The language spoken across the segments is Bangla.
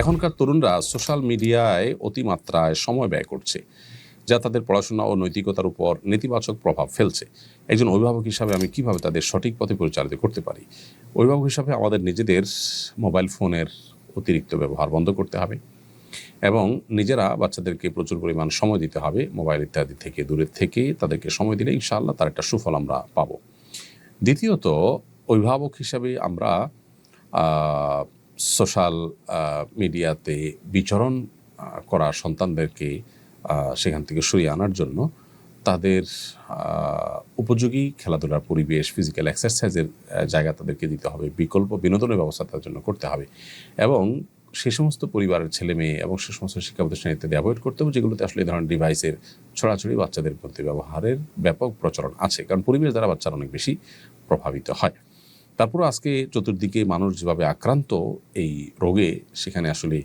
এখনকার তরুণরা সোশ্যাল মিডিয়ায় অতিমাত্রায় সময় ব্যয় করছে, যা তাদের পড়াশোনা ও নৈতিকতার উপর নেতিবাচক প্রভাব ফেলছে। একজন অভিভাবক হিসাবে আমি কীভাবে তাদের সঠিক পথে পরিচালিত করতে পারি? অভিভাবক হিসাবে আমাদের নিজেদের মোবাইল ফোনের অতিরিক্ত ব্যবহার বন্ধ করতে হবে এবং নিজেরা বাচ্চাদেরকে প্রচুর পরিমাণ সময় দিতে হবে, মোবাইল ইত্যাদি থেকে দূরের থেকে তাদেরকে সময় দিলে ইনশাআল্লাহ তার একটা সুফল আমরা পাবো। দ্বিতীয়ত, অভিভাবক হিসাবে আমরা সোশ্যাল মিডিয়াতে বিচরণ করা সন্তানদেরকে সেখান থেকে সরিয়ে আনার জন্য তাদের উপযোগী খেলাধুলার পরিবেশ ফিজিক্যাল এক্সারসাইজের জায়গা তাদেরকে দিতে হবে, বিকল্প বিনোদনের ব্যবস্থা তার জন্য করতে হবে এবং সে সমস্ত পরিবারের ছেলে মেয়ে এবং সে সমস্ত শিক্ষা প্রতিষ্ঠান ইত্যাদি অ্যাভয়েড করতে হবে যেগুলোতে আসলে এই ধরনের ডিভাইসের ছড়াছড়ি বাচ্চাদের মধ্যে ব্যবহারের ব্যাপক প্রচলন আছে। কারণ পরিবেশ দ্বারা বাচ্চারা অনেক বেশি প্রভাবিত হয়। তারপরে আজকে চতুর্দিকে মানুষ যেভাবে আক্রান্ত এই রোগে, সেখানে আসলে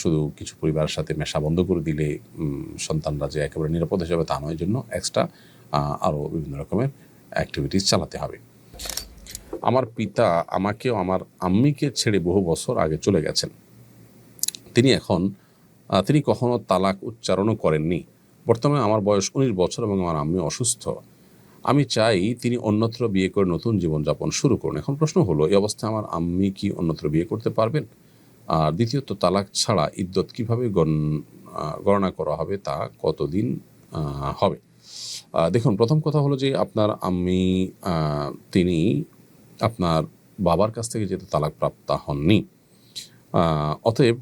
শুধু কিছু পরিবারের সাথে মেশা বন্ধ করে দিলে সন্তানরা যে একেবারে নিরাপদ হিসাবে তা নয় জন্য এক্সট্রা আরও বিভিন্ন রকমের অ্যাক্টিভিটিস চালাতে হবে। আমার পিতা আমাকেও আমার আম্মিকে ছেড়ে বহু বছর আগে চলে গেছেন। তিনি এখন তিনি কখনো তালাক উচ্চারণও করেননি। বর্তমানে আমার বয়স উনিশ বছর এবং আমার আম্মি অসুস্থ। আমি চাই তিনি অন্যত্র বিয়ে করে নতুন জীবনযাপন শুরু করুন। এখন প্রশ্ন হলো, এই অবস্থায় আমার আম্মি কি অন্যত্র বিয়ে করতে পারবেন? আর দ্বিতীয়ত, তালাক ছাড়া ইদ্যত কীভাবে গণ- গণনা করা হবে তা কতদিন হবে? দেখুন, প্রথম কথা হলো যে আপনার আম্মি তিনি আপনার বাবার কাছ থেকে যেহেতু তালাক প্রাপ্তা হননি অতএব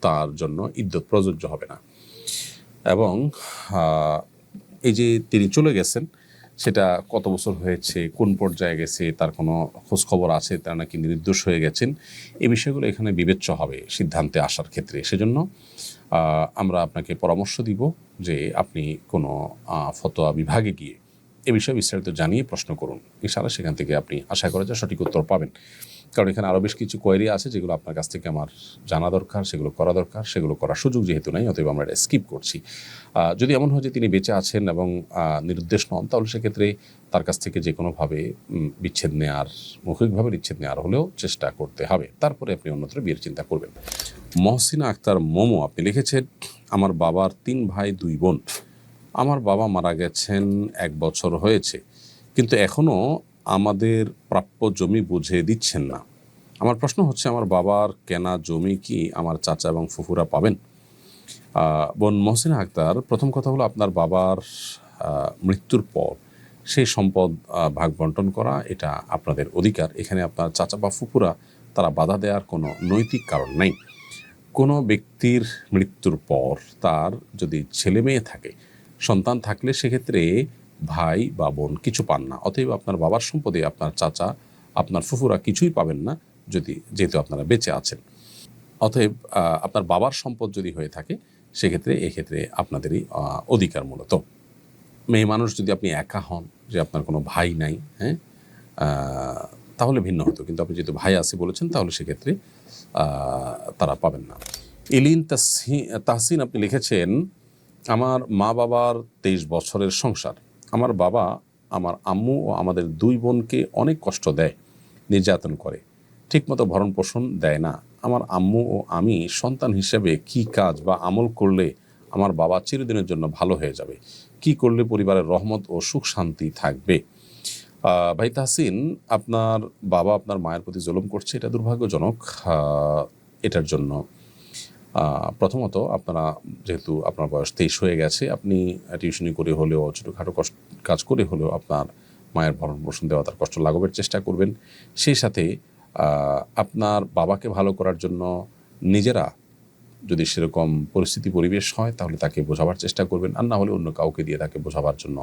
তার জন্য ইদ্যত প্রযোজ্য হবে না। এবং এই যে তিনি চলে গেছেন সেটা কত বছর হয়েছে, কোন পর্যায়ে গেছে, তার কোনো খোঁজখবর আছে, তারা নাকি নির্দোষ হয়ে গেছেন, এই বিষয়গুলো এখানে বিবেচ্য হবে সিদ্ধান্তে আসার ক্ষেত্রে। সেজন্য আমরা আপনাকে পরামর্শ দিব যে আপনি কোনো ফতোয়া বিভাগে গিয়ে এ বিষয়ে বিস্তারিত জানিয়ে প্রশ্ন করুন। এছাড়া সেখান থেকে আপনি আশা করা যায় সঠিক উত্তর পাবেন। কারণ এখানে আরও বেশ কিছু কোয়েরি আছে যেগুলো আপনার কাছ থেকে আমার জানা দরকার, সেগুলো করা দরকার, সেগুলো করার সুযোগ যেহেতু নাই, অতএব আমরা এটা স্কিপ করছি। যদি এমন হয় যে তিনি বেঁচে আছেন এবং নিরুদ্দেশ নন, তাহলে সেক্ষেত্রে তার কাছ থেকে যে কোনোভাবে বিচ্ছেদ নেওয়ার মৌখিকভাবে বিচ্ছেদ নেওয়ার হলেও চেষ্টা করতে হবে। তারপরে আপনি অন্যত্র বিয়ের চিন্তা করবেন। মহসিনা আক্তার মোমো, আপনি লিখেছেন, আমার বাবার তিন ভাই, দুই বোন। আমার বাবা মারা গেছেন, এক বছর হয়েছে। কিন্তু এখনও আমাদের প্রাপ্য জমি বুঝে দিচ্ছেন না। আমার প্রশ্ন হচ্ছে, আমার বাবার কেনা জমি কি আমার চাচা এবং ফুফুরা পাবেন? বোন মহসিন আক্তার, প্রথম কথা হলো আপনার বাবার মৃত্যুর পর সেই সম্পদ ভাগ বন্টন করা, এটা আপনাদের অধিকার। এখানে আপনার চাচা বা ফুফুরা, তারা বাধা দেওয়ার কোনো নৈতিক কারণ নেই। কোনো ব্যক্তির মৃত্যুর পর তার যদি ছেলে মেয়ে থাকে, সন্তান থাকলে সেক্ষেত্রে ভাই বা বোন কিছু পান না, অতএব আপনার বাবার সম্পদে আপনার চাচা, আপনার ফুফুরা কিছুই পাবেন না যদি, যেহেতু আপনারা বেঁচে আছেন। অতএব আপনার বাবার সম্পদ যদি হয়ে থাকে, সেক্ষেত্রে, এক্ষেত্রে আপনাদেরই অধিকার মূলত। মেয়ে মানুষ যদি আপনি একা হন, যে আপনার কোনো ভাই নাই হ্যাঁ তাহলে ভিন্ন হতো। কিন্তু আপনি যেহেতু ভাই আছে বলেছেন, তাহলে সেক্ষেত্রে তারা পাবেন না। ইলিন তাহসিন আপনি লিখেছেন, আমার মা বাবার তেইশ বছরের সংসার। আমার বাবা, আমার আম্মু ও আমাদের দুই বোনকে অনেক কষ্ট দেয়, নির্যাতন করে। ঠিকমতো ভরণ পোষণ দেয় না। আমার আম্মু ও আমি সন্তান হিসেবে কি কাজ বা আমল করলে আমার বাবা চিরদিনের জন্য ভালো হয়ে যাবে? কি করলে পরিবারের রহমত ও সুখ শান্তি থাকবে? ভাই তাহসিন, আপনার বাবা আপনার মায়ের প্রতি জুলুম করছে, এটা দুর্ভাগ্যজনক এটার জন্য। প্রথমত আপনারা, যেহেতু আপনার বয়স তেইশ হয়ে গেছে, আপনি টিউশনি করে হলেও ছোটোখাটো কষ্ট কাজ করে হলেও আপনার মায়ের ভরণ পোষণ দেওয়া তার কষ্ট লাঘবের চেষ্টা করবেন। সেই সাথে আপনার বাবাকে ভালো করার জন্য নিজেরা যদি সেরকম পরিস্থিতি পরিবেশ হয়, তাহলে তাকে বোঝাবার চেষ্টা করবেন। আর না হলে অন্য কাউকে দিয়ে তাকে বোঝাবার জন্য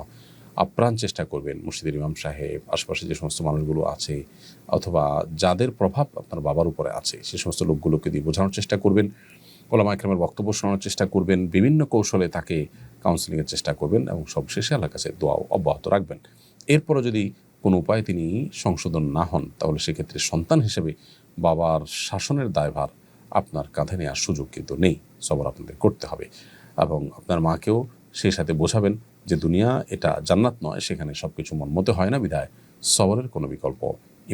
আপ্রাণ চেষ্টা করবেন। মুর্শিদের ইমাম সাহেব, আশপাশে যে সমস্ত মানুষগুলো আছে, অথবা যাদের প্রভাব আপনার বাবার উপরে আছে, সে সমস্ত লোকগুলোকে দিয়ে বোঝানোর চেষ্টা করবেন। ওলামা একরামের বক্তব্য শোনানোর চেষ্টা করবেন। বিভিন্ন কৌশলে তাকে কাউন্সিলিংয়ের চেষ্টা করবেন এবং সবশেষে আল্লাহর কাছে দোয়াও অব্যাহত রাখবেন। এরপরও যদি কোনো উপায়ে তিনি সংশোধন না হন, তাহলে সেক্ষেত্রে সন্তান হিসেবে বাবার শাসনের দায়ভার আপনার কাঁধে নেওয়ার সুযোগ কিন্তু নেই। সবার আপনাদের করতে হবে এবং আপনার মাকেও সেই সাথে বোঝাবেন যে দুনিয়া এটা জান্নাত নয়, সেখানে সব কিছু মন মতো হয় না। বিধায় সবরের কোনো বিকল্প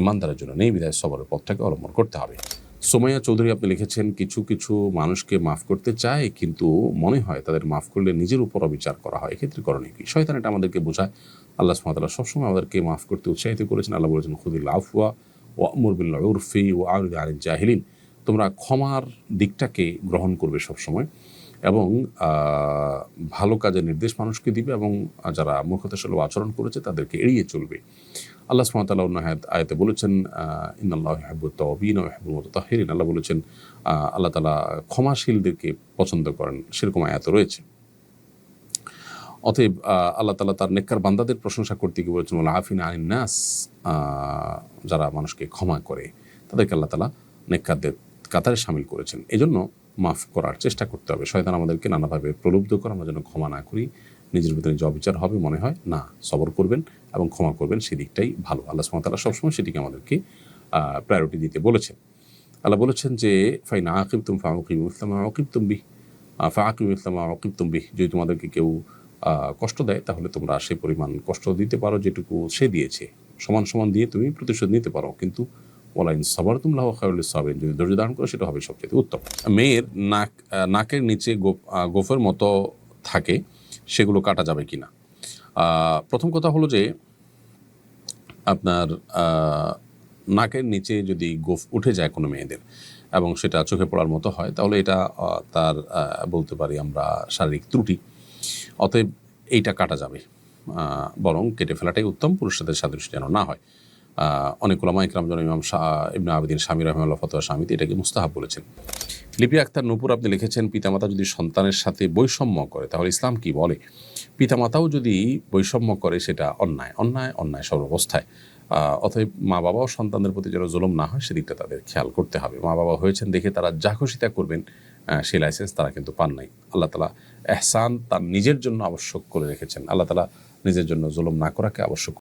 ইমানদারের জন্য নেই। বিধায় সবরের পথটাকে অবলম্বন করতে হবে। সোমাইয়া চৌধুরী আপনি লিখেছেন, কিছু কিছু মানুষকে মাফ করতে চায়, কিন্তু মনে হয় তাদের মাফ করলে নিজের উপর অবিচার করা হয়। এক্ষেত্রে করণীয় কি? শয়তান এটা আমাদেরকে বোঝায়। আল্লাহ সুমাতাল্লাহ সবসময় আমাদেরকে মাফ করতে উৎসাহিত করেছেন। আল্লাহ বলেছেন, খুদিল আফওয়া ও আমরবিল্লা উরফি ও আউদ আলিন জাহিলিন। তোমরা ক্ষমার দিকটাকে গ্রহণ করবে সবসময়। এবং ভালো কাজের নির্দেশ মানুষকে দিবে এবং যারা মূর্খতাশীল আচরণ করেছে তাদেরকে এড়িয়ে চলবে। আল্লাহ সুমতাল্লাহ অন্য আয়াত বলেছেন ইন্দাল্লাহ হেবুত তবিন হেবুল মতো তাহিরিন আল্লাহ বলেছেন আল্লাহ তালা ক্ষমাশীলদেরকে পছন্দ করেন। সেরকম আয়াত রয়েছে। অতএব আল্লাহ তালা তার নেককার বান্দাদের প্রশংসা করতে গিয়ে বলেছেন আফিন আইন নাস যারা মানুষকে ক্ষমা করে, তাদেরকে আল্লাহ তালা নেককারদের কাতারে সামিল করেছেন। এজন্য মাফ করার চেষ্টা করতে হবে। শয়তান আমাদেরকে নানাভাবে প্রলুব্ধ করে, আমরা যেন ক্ষমা না করি। নিজের ভিতরে যে অবিচার হবে মনে হয়, না, সবর করবেন এবং ক্ষমা করবেন সেদিকটাই ভালো। আল্লাহ সুমতাল্লাহ সবসময় সেটিকে আমাদেরকে প্রায়োরিটি দিতে বলেছেন। আল্লাহ বলেছেন যে, ফাইন আকিব তুম ফাকিব ইসলাম আকিব তুম্বি ফাকিব ইসলাম আকিব তুম্বি যদি তোমাদেরকে কেউ কষ্ট দেয়, তাহলে তোমরা সে পরিমাণ কষ্ট দিতে পারো যেটুকু সে দিয়েছে। সমান সমান দিয়ে তুমি প্রতিশোধ নিতে পারো। কিন্তু ওলাইন সবার তুমলাহ খায়ুল সাবেন যদি ধৈর্য ধারণ করো সেটা হবে সবচেয়ে উত্তম। মেয়ের নাক নাকের নিচে গোফের মতো থাকে সেগুলো কাটা যাবে কিনা? আহ, প্রথম কথা হলো যে আপনার নাকের নিচে যদি গোফ উঠে যায় কোনো মেয়েদের এবং সেটা চোখে পড়ার মতো হয় তাহলে এটা তার বলতে পারি আমরা শারীরিক ত্রুটি। অতএব এইটা কাটা যাবে বরং কেটে ফেলাটাই উত্তম পুরুষদের সাদৃশ্য যেন না হয়। অনেক ওলামা ইকরাম জন ইমাম শাহ ইবনে আবেদিন, স্বামী রহমাল্লাহ ফতোয়া স্বামীতে এটাকে মুস্তাহাব বলেছেন? লিপি আক্তার নূপুর আপনি লিখেছেন, পিতামাতা যদি সন্তানের সাথে বৈষম্য করে, তাহলে ইসলাম কি বলে? পিতামাতাও যদি বৈষম্য করে, সেটা অন্যায় অন্যায় অন্যায় সর্বাবস্থায়। অতএব মা বাবাও সন্তানদের প্রতি যেন জুলুম না হয়, সেদিকটা তাদের খেয়াল করতে হবে। মা বাবা হয়েছেন দেখে তারা যা খুশি তা করবেন সেই লাইসেন্স তারা কিন্তু পান নাই। আল্লাহ তালা এহসান তার নিজের জন্য আবশ্যক করে রেখেছেন। আল্লাহ তালা নিজের জন্য জুলুম না করাকে আবশ্যক